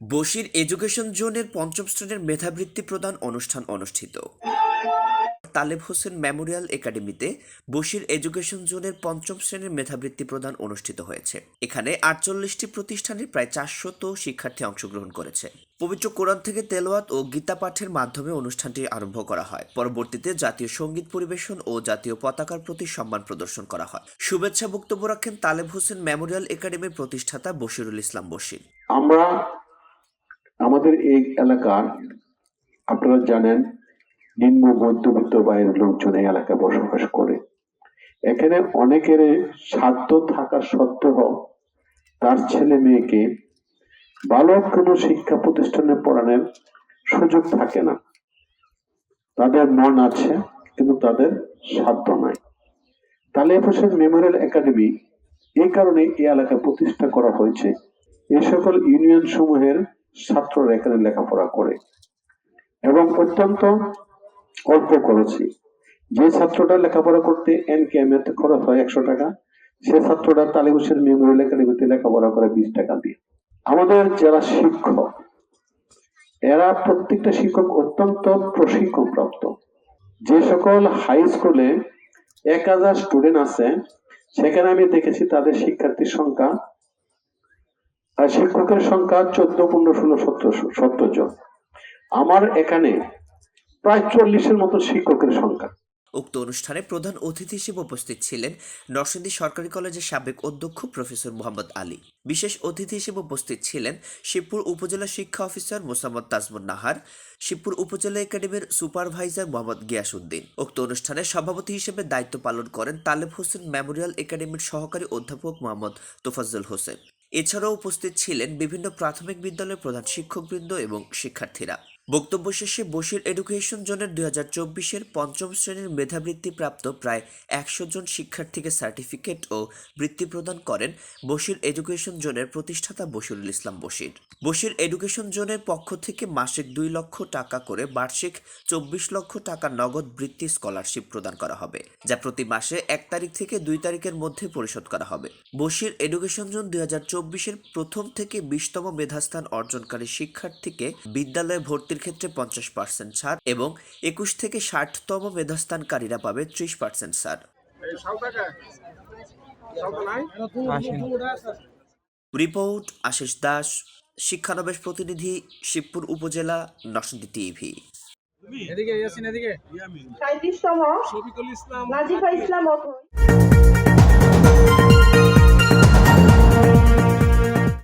Bashir education জোনের পঞ্চম শ্রেণির মেধাবৃত্তি প্রদান অনুষ্ঠান অনুষ্ঠিত। তালেব হোসেন মেমোরিয়াল একাডেমিতে বশির এডুকেশন জোনের পঞ্চম শ্রেণির মেধাবৃত্তি প্রদান অনুষ্ঠিত হয়েছে। এখানে আটচল্লিশটি প্রতিষ্ঠানের প্রায় চারশত শিক্ষার্থী অংশগ্রহণ করেছে। পবিত্র কোরআন থেকে তেলোয়াত ও গীতা পাঠের মাধ্যমে অনুষ্ঠানটি আরম্ভ করা হয়। পরবর্তীতে জাতীয় সংগীত পরিবেশন ও জাতীয় পতাকার প্রতি সম্মান প্রদর্শন করা হয়। শুভেচ্ছা বক্তব্য রাখেন তালেব হোসেন মেমোরিয়াল একাডেমির প্রতিষ্ঠাতা বশিরুল ইসলাম বশির। আমরা আমাদের এই এলাকার আপনারা জানেন, নিম্ন মধ্যবিত্ত বাইরের লোকজন এই এলাকায় বসবাস করে। এখানে অনেকের সাধ্য থাকা সত্ত্বেও তার ছেলে মেয়েকে ভালো কোনো শিক্ষা প্রতিষ্ঠানে পড়ানোর সুযোগ থাকে না। তাদের মন আছে, কিন্তু তাদের সাধ্য নাই। তালেব হোসেন মেমোরিয়াল একাডেমি এই কারণে এই এলাকায় প্রতিষ্ঠা করা হয়েছে। এ সকল ইউনিয়ন সমূহের ছাত্ররা এখানে লেখাপড়া করে। এবং অত্যন্ত অল্প খরচে। যে ছাত্রটা লেখাপড়া করতে এন কেএমএতে খরচ হয় একশো টাকা, সে ছাত্রটা তালিম মেমোরিয়াল একাডেমিতে লেখাপড়া করে বিশ টাকা দিয়ে। আমাদের যারা শিক্ষক, এরা প্রত্যেকটা শিক্ষক অত্যন্ত প্রশিক্ষণ প্রাপ্ত যে সকল হাই স্কুলে এক হাজার স্টুডেন্ট আছে, সেখানে আমি দেখেছি তাদের শিক্ষার্থীর সংখ্যা আর শিক্ষকের সংখ্যা চোদ্দ, পনেরো, ষোলো সতেরো সত্তর জন। আমার এখানে প্রায় চল্লিশের মতো শিক্ষকের সংখ্যা। উক্ত অনুষ্ঠানে প্রধান অতিথি হিসেবে উপস্থিত ছিলেন নরসিংদী সরকারি কলেজের সাবেক অধ্যক্ষ প্রফেসর মোহাম্মদ আলী। বিশেষ অতিথি হিসেবে উপস্থিত ছিলেন শিবপুর উপজেলা শিক্ষা অফিসার মোসাম্মদ তাজমুন নাহার, শিবপুর উপজেলা একাডেমির সুপারভাইজার মোহাম্মদ গিয়াসউদ্দিন। উক্ত অনুষ্ঠানে সভাপতি হিসেবে দায়িত্ব পালন করেন তালেব হোসেন মেমোরিয়াল একাডেমির সহকারী অধ্যাপক মোহাম্মদ তোফাজ্জল হোসেন। এছাড়াও উপস্থিত ছিলেন বিভিন্ন প্রাথমিক বিদ্যালয়ের প্রধান শিক্ষকবৃন্দ এবং শিক্ষার্থীরা। বক্তব্য শেষে বশির এডুকেশন জোনের দুই হাজার চব্বিশের পঞ্চম শ্রেণির মেধাবৃত্তি প্রাপ্ত প্রায় একশো জন শিক্ষার্থীকে সার্টিফিকেট ও বৃত্তি প্রদান করেন বশির এডুকেশন জোনের প্রতিষ্ঠাতা বশিরুল ইসলাম বশির। বশির এডুকেশন জোনের পক্ষ থেকে মাসিক দুই লক্ষ টাকা করে বার্ষিক চব্বিশ লক্ষ টাকা নগদ বৃত্তি স্কলারশিপ প্রদান করা হবে, যা প্রতি মাসে এক তারিখ থেকে দুই তারিখের মধ্যে পরিশোধ করা হবে। বশির এডুকেশন জোন দুই হাজার চব্বিশের প্রথম থেকে বিশতম মেধাস্থান অর্জনকারী শিক্ষার্থীকে বিদ্যালয়ে ভর্তির ক্ষেত্রে পঞ্চাশ পার্সেন্ট ছাড় এবং একুশ থেকে ষাটতম মেধাস্থানকারীরা পাবে ত্রিশ পার্সেন্ট ছাড়। রিপোর্ট আশিস দাস শিক্ষানবেশ প্রতিনিধি শিবপুর উপজেলা নরসিংদী টিভি। এদিকে ইয়াসিন এদিকে। সাঁত্রিশতম ইসলাম নাজিফা ইসলাম